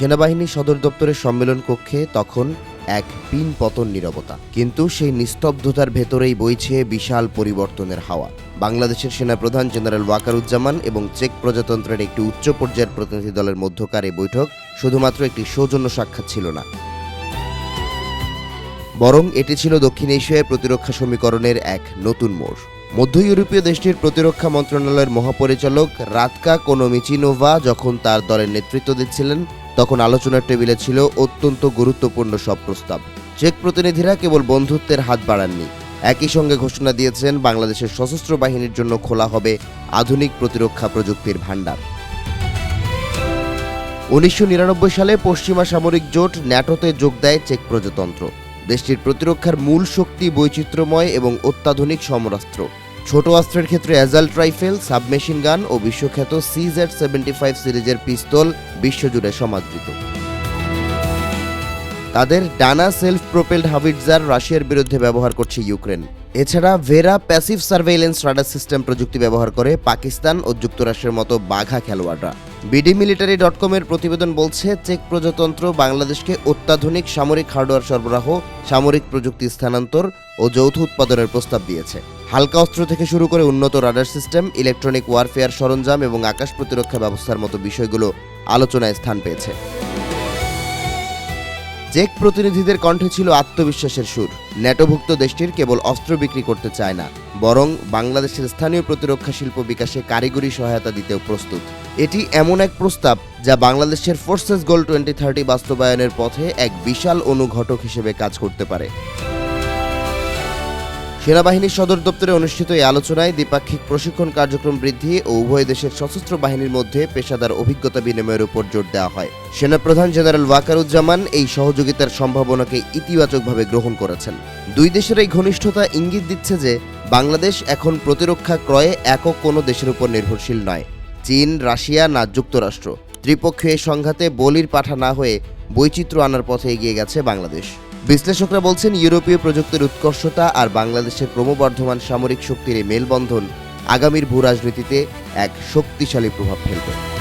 সেনাবাহিনী সদর দপ্তরের সম্মেলন কক্ষে তখন এক পিন পতন নিরবতা। কিন্তু সেই নিস্তব্ধতার ভেতরেই বইছে বিশাল পরিবর্তনের হাওয়া। বাংলাদেশের সেনাপ্রধান জেনারেল ওয়াকারুজ্জামান এবং চেক প্রজাতন্ত্রের একটি উচ্চ পর্যায়ের প্রতিনিধি দলের মধ্যকার এই বৈঠক শুধুমাত্র একটি সৌজন্য সাক্ষাৎ ছিল না। বরং এটি ছিল দক্ষিণ এশিয়ায় প্রতিরক্ষা সমীকরণের এক নতুন মোড়। মধ্য ইউরোপীয় দেশটির প্রতিরক্ষা মন্ত্রণালয়ের মহাপরিচালক রাতকা কোনোমিচিনোভা যখন তার দলের নেতৃত্ব দিচ্ছিলেন তখন আলোচনার টেবিলে ছিল অত্যন্ত গুরুত্বপূর্ণ সব প্রস্তাব। চেক প্রতিনিধিরা কেবল বন্ধুত্বের হাত বাড়াননি। একই সঙ্গে ঘোষণা দিয়েছেন বাংলাদেশের সশস্ত্র বাহিনীর জন্য খোলা হবে আধুনিক প্রতিরক্ষা প্রযুক্তির ভাণ্ডার। উনিশশো নিরানব্বই সালে পশ্চিমা সামরিক জোট ন্যাটোতে যোগ দেয় চেক প্রজাতন্ত্র। দেশটির প্রতিরক্ষার মূল শক্তি বৈচিত্র্যময় এবং অত্যাধুনিক সমরাস্ত্র। ছোট অস্ত্রের ক্ষেত্রে অ্যাজাল্ট রাইফেল সাবমেশিন গান ও বিশ্বখ্যাত সিজেড সেভেন্টি ফাইভ সিরিজের পিস্তল বিশ্বজুড়ে সমাদৃত। তাদের ডানা সেলফ প্রোপেলড হাভিটজার রাশিয়ার বিরুদ্ধে ব্যবহার করছে ইউক্রেন। এছাড়া Vera passive surveillance radar system প্রযুক্তি ব্যবহার করে পাকিস্তান ও যুক্তরাষ্ট্রের মতো বাঘা খেলোয়াড়রা। বিডি মিলিটারি ডট কমের প্রতিবেদন বলছে, চেক প্রজাতন্ত্র বাংলাদেশকে অত্যাধুনিক সামরিক হার্ডওয়্যার সরবরাহ, সামরিক প্রযুক্তি স্থানান্তর ও যৌথ উৎপাদনের প্রস্তাব দিয়েছে। হালকা অস্ত্র থেকে শুরু করে উন্নত রাডার সিস্টেম, ইলেকট্রনিক ওয়ারফেয়ার সরঞ্জাম এবং আকাশ প্রতিরক্ষা ব্যবস্থার মতো বিষয়গুলো আলোচনায় স্থান পেয়েছে। চেক প্রতিনিধিদের কণ্ঠে ছিল আত্মবিশ্বাসের সুর। ন্যাটোভুক্ত দেশটির কেবল অস্ত্র বিক্রি করতে চায় না, বরং বাংলাদেশের স্থানীয় প্রতিরক্ষা শিল্প বিকাশে কারিগরি সহায়তা দিতেও প্রস্তুত। এটি এমন এক প্রস্তাব যা বাংলাদেশের ফোর্সেস গোল টোয়েন্টি থার্টি বাস্তবায়নের পথে এক বিশাল অনুঘটক হিসেবে কাজ করতে পারে। সেনাবাহিনীর সদর দপ্তরে অনুষ্ঠিত এই আলোচনায় দ্বিপাক্ষিক প্রশিক্ষণ কার্যক্রম বৃদ্ধি ও উভয় দেশের সশস্ত্র বাহিনীর মধ্যে পেশাদার অভিজ্ঞতা বিনিময়ের উপর জোর দেওয়া হয়। সেনাপ্রধান জেনারেল ওয়াকারুজ্জামান এই সহযোগিতার সম্ভাবনাকে ইতিবাচকভাবে গ্রহণ করেছেন। দুই দেশের এই ঘনিষ্ঠতা ইঙ্গিত দিচ্ছে যে, বাংলাদেশ এখন প্রতিরক্ষা ক্রয়ে একক কোনো দেশের উপর নির্ভরশীল নয়। চীন, রাশিয়া না যুক্তরাষ্ট্র। ত্রিপক্ষীয় সংঘাতে বলির পাঠা না হয়ে বৈচিত্র্য আনার পথে এগিয়ে গেছে বাংলাদেশ। বিশ্লেষকরা বলছেন, ইউরোপীয় প্রযুক্তির উৎকর্ষতা আর বাংলাদেশের ক্রমবর্ধমান সামরিক শক্তির এই মেলবন্ধন আগামীর ভূরাজনীতিতে এক শক্তিশালী প্রভাব ফেলবে।